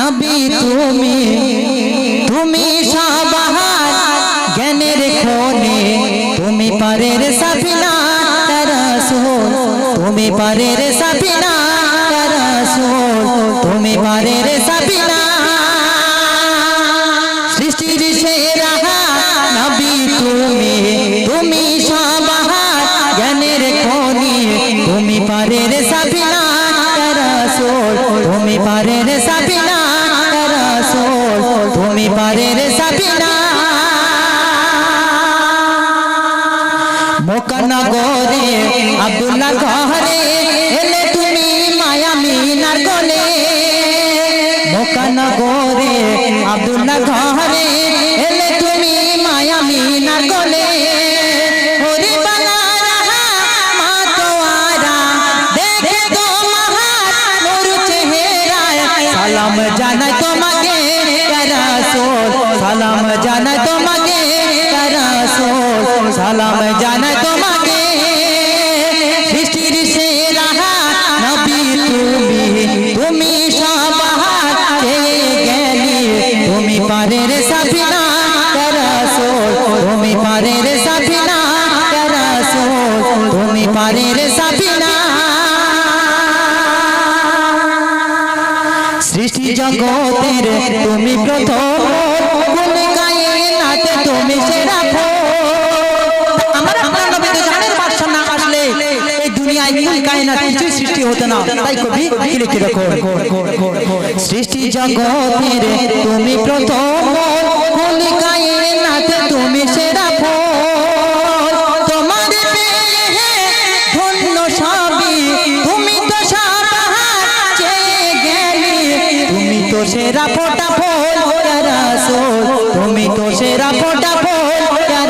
নবী, তুমি তুমি সবাহার জ্ঞানের খোনে তুমি পারের সাফিনা, রাসূল। তুমি পারের সাফিনা, রাসূল। তুমি পারের সাফিনা। সৃষ্টির সেরা নবী, তুমি তুমি সবাহার জ্ঞানের খনি তুমি পারের সাফিনা, রাসূল। তুমি পারের রাসূল তুমি পারের আব্দুল্লাহ ঘরে মিনার গলে মোকানগরে আব্দুল্লাহ ঘরে এলে তুমি মায়া মিনার গলে ওরে বালারা মা তোয়ারা, দেখে তো মাহার মোর চেহারায় সালাম জানাই ইয়া রাসূল, সালাম জানাই তোমাকে। ইয়া রাসূল সালাম জানাই তোমাকে। সৃষ্টির সেরা নবী তুমি। তুমি সবার চেয়ে গেলি তুমি পারের সাফিনা ইয়া রাসূল। তুমি সাফিনা, রাসূল। তুমি সাফিনা। সৃষ্টি জগতের তুমি প্রথম। সৃষ্টি জগতের তুমি প্রথম তুমি সেরা তোমার ধন্য সবই, তুমি তো গেলি। তুমি তো সেরা ফোটা ফোল রাসূল তুমি তো সেরা ফোটা ফোল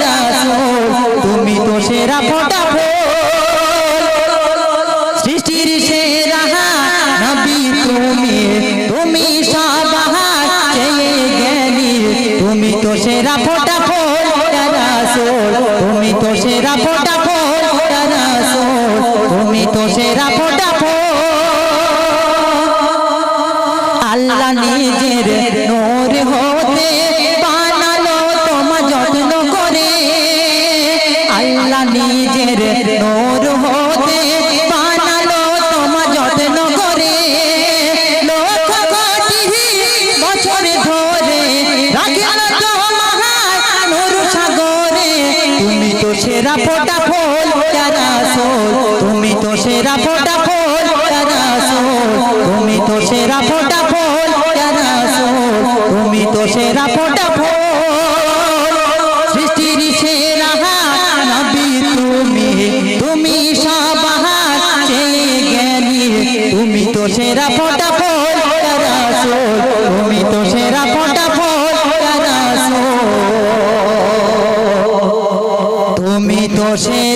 রাসূল তুমি তো সেরা ফোটা ফোল সৃষ্টির সেরা নবী তুমি তুমি সবার চেয়ে গেলি তুমি তো সেরা ফোটা ফোল রাসূল তুমি তো সেরা ফোটা ফোল রাসূল তুমি তো সেরা ফোটা নূর হতে বানালো তোমার যত্ন করে। লক্ষ ধরে রাখিল সাগরে। তুমি তো সেরা ফোটা ফোল তুমি তো সেরা ফোটা ফোল তুমি তো সেরা ফোটা ফোল তুমি তো সেরা ফোটা তুমি তো সেরা ফোটা ফোল তুমি তো সেরা ফোটা ফোল তুমি তো সেরা